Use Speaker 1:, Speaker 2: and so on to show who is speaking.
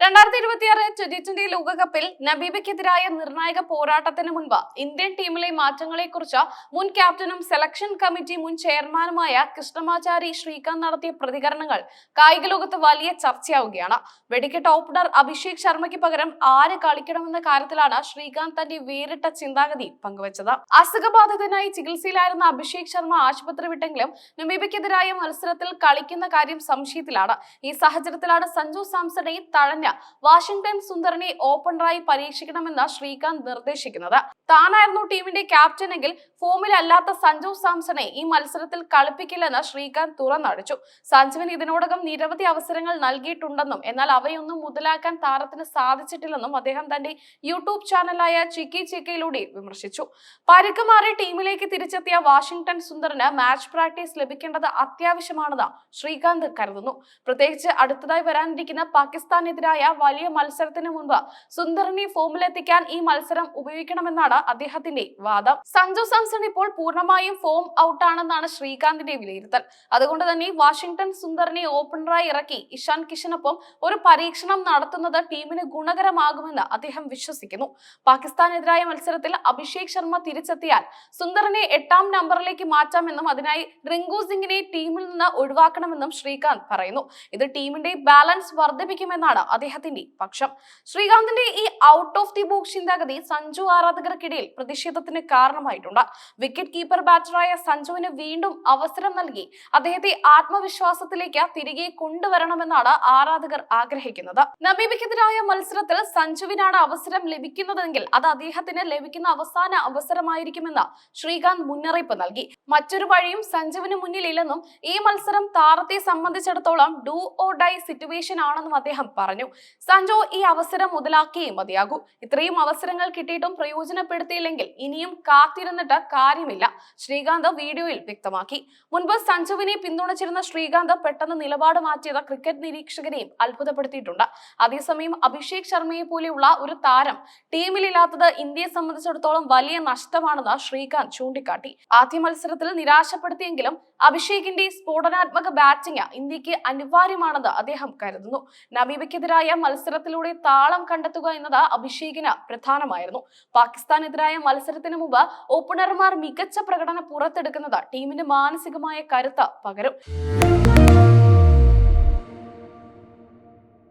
Speaker 1: രണ്ടായിരത്തി ഇരുപത്തിയാറ് twenty twenty ലോകകപ്പിൽ നബീബയ്ക്കെതിരായ നിർണായക പോരാട്ടത്തിന് മുൻപ് ഇന്ത്യൻ ടീമിലെ മാറ്റങ്ങളെക്കുറിച്ച് മുൻ ക്യാപ്റ്റനും സെലക്ഷൻ കമ്മിറ്റി മുൻ ചെയർമാനുമായ കൃഷ്ണമാചാരി ശ്രീകാന്ത് നടത്തിയ പ്രതികരണങ്ങൾ കായിക ലോകത്ത് വലിയ ചർച്ചയാവുകയാണ്. വെടിക്കെട്ട് ഓപ്പണർ അഭിഷേക് ശർമ്മയ്ക്ക് പകരം ആര് കളിക്കണമെന്ന കാര്യത്തിലാണ് ശ്രീകാന്ത് തന്റെ വേറിട്ട ചിന്താഗതി പങ്കുവച്ചത്. അസുഖബാധിതനായി ചികിത്സയിലായിരുന്ന അഭിഷേക് ശർമ്മ ആശുപത്രി വിട്ടെങ്കിലും നബീബയ്ക്കെതിരായ മത്സരത്തിൽ കളിക്കുന്ന കാര്യം സംശയത്തിലാണ്. ഈ സാഹചര്യത്തിലാണ് സഞ്ജു സാംസണെ തഴഞ്ഞ വാഷിംഗ്ടൺ സുന്ദറിനെ ഓപ്പണറായി പരീക്ഷിക്കണമെന്ന് ശ്രീകാന്ത് നിർദ്ദേശിക്കുന്നത്. താനായിരുന്നു ടീമിന്റെ ക്യാപ്റ്റനെങ്കിൽ ഫോമിലല്ലാത്ത സഞ്ജു സാംസണെ ഈ മത്സരത്തിൽ കളിപ്പിക്കില്ലെന്ന് ശ്രീകാന്ത് തുറന്നടിച്ചു. സഞ്ജുവിന് ഇതിനോടകം നിരവധി അവസരങ്ങൾ നൽകിയിട്ടുണ്ടെന്നും എന്നാൽ അവയൊന്നും മുതലാക്കാൻ താരത്തിന് സാധിച്ചിട്ടില്ലെന്നും അദ്ദേഹം തന്റെ യൂട്യൂബ് ചാനലായ ചിക്കി ചിക്കയിലൂടെ വിമർശിച്ചു. പരുക്ക് മാറി ടീമിലേക്ക് തിരിച്ചെത്തിയ വാഷിംഗ്ടൺ സുന്ദറിന് മാച്ച് പ്രാക്ടീസ് ലഭിക്കേണ്ടത് അത്യാവശ്യമാണെന്ന് ശ്രീകാന്ത് കരുതുന്നു. പ്രത്യേകിച്ച് അടുത്തതായി വരാനിരിക്കുന്ന പാകിസ്ഥാനെതിരായ വലിയ മത്സരത്തിന് മുൻപ് സുന്ദറിനെ ഫോമിലെത്തിക്കാൻ ഈ മത്സരം ഉപയോഗിക്കണമെന്നാണ് അദ്ദേഹത്തിന്റെ വാദം. സഞ്ജു സാംസൺ ഇപ്പോൾ പൂർണമായും ഫോം ഔട്ടാണെന്നാണ് ശ്രീകാന്തിന്റെ വിലയിരുത്തൽ. അതുകൊണ്ട് തന്നെ വാഷിംഗ്ടൺ സുന്ദറിനെ ഓപ്പണറായി ഇറക്കി ഇഷാൻ കിഷനൊപ്പം ഒരു പരീക്ഷണം നടത്തുന്നത് ടീമിന് ഗുണകരമാകുമെന്ന് അദ്ദേഹം വിശ്വസിക്കുന്നു. പാകിസ്ഥാനെതിരായ മത്സരത്തിൽ അഭിഷേക് ശർമ്മ തിരിച്ചെത്തിയാൽ സുന്ദറിനെ എട്ടാം നമ്പറിലേക്ക് മാറ്റാമെന്നും അതിനായി റിങ്കു സിംഗിനെ ടീമിൽ നിന്ന് ഒഴിവാക്കണമെന്നും ശ്രീകാന്ത് പറയുന്നു. ഇത് ടീമിന്റെ ബാലൻസ് വർദ്ധിപ്പിക്കുമെന്നാണ് അദ്ദേഹത്തിന്റെ പക്ഷം. ശ്രീകാന്തിന്റെ ഈ ഔട്ട് ഓഫ് ദി ബോക്സ് ചിന്താഗതി സഞ്ജു ആരാധകർക്കിടയിൽ പ്രതിഷേധത്തിന് കാരണമായിട്ടുണ്ട്. വിക്കറ്റ് കീപ്പർ ബാറ്ററായ സഞ്ജുവിന് വീണ്ടും അവസരം നൽകി. അദ്ദേഹത്തെ ആത്മവിശ്വാസത്തിലേക്ക് തിരികെ കൊണ്ടുവരണമെന്നാണ് ആരാധകർ ആഗ്രഹിക്കുന്നത്. നബീബിക്കെതിരായ മത്സരത്തിൽ സഞ്ജുവിനാണ് അവസരം ലഭിക്കുന്നതെങ്കിൽ അത് അദ്ദേഹത്തിന് ലഭിക്കുന്ന അവസാന അവസരമായിരിക്കുമെന്ന് ശ്രീകാന്ത് മുന്നറിയിപ്പ് നൽകി. മറ്റൊരു വഴിയും സഞ്ജുവിന് മുന്നിലില്ലെന്നും ഈ മത്സരം താരത്തെ സംബന്ധിച്ചിടത്തോളം ഡു ഓ ഡൈ സിറ്റുവേഷൻ ആണെന്നും അദ്ദേഹം പറഞ്ഞു. സഞ്ജു ഈ അവസരം മുതലാക്കിയേ മതിയാകൂ. ഇത്രയും അവസരങ്ങൾ കിട്ടിയിട്ടും പ്രയോജനപ്പെടുത്തിയില്ലെങ്കിൽ ഇനിയും കാത്തിരുന്നിട്ട് കാര്യമില്ല. ശ്രീകാന്ത് വീഡിയോയിൽ വ്യക്തമാക്കി. മുൻപ് സഞ്ജുവിനെ പിന്തുണച്ചിരുന്ന ശ്രീകാന്ത് പെട്ടെന്ന് നിലപാട് മാറ്റിയത് ക്രിക്കറ്റ് നിരീക്ഷകരെയും അത്ഭുതപ്പെടുത്തിയിട്ടുണ്ട്. അതേസമയം അഭിഷേക് ശർമ്മയെ പോലെയുള്ള ഒരു താരം ടീമിലില്ലാത്തത് ഇന്ത്യയെ സംബന്ധിച്ചിടത്തോളം വലിയ നഷ്ടമാണെന്ന് ശ്രീകാന്ത് ചൂണ്ടിക്കാട്ടി. ആദ്യ മത്സരത്തിൽ നിരാശപ്പെടുത്തിയെങ്കിലും അഭിഷേകിന്റെ സ്ഫോടനാത്മക ബാറ്റിംഗ് ഇന്ത്യയ്ക്ക് അനിവാര്യമാണെന്ന് അദ്ദേഹം കരുതുന്നു. നബീബയ്ക്കെതിരായ മത്സരത്തിലൂടെ താളം കണ്ടെത്തുക എന്നത് അഭിഷേകിന് പ്രധാനമായിരുന്നു. പാകിസ്ഥാനെതിരായ മത്സരത്തിന് മുമ്പ് ഓപ്പണർമാർ മികച്ച പ്രകടനം പുറത്തെടുക്കുന്നത് ടീമിന് മാനസികമായ കരുത്ത് പകരും.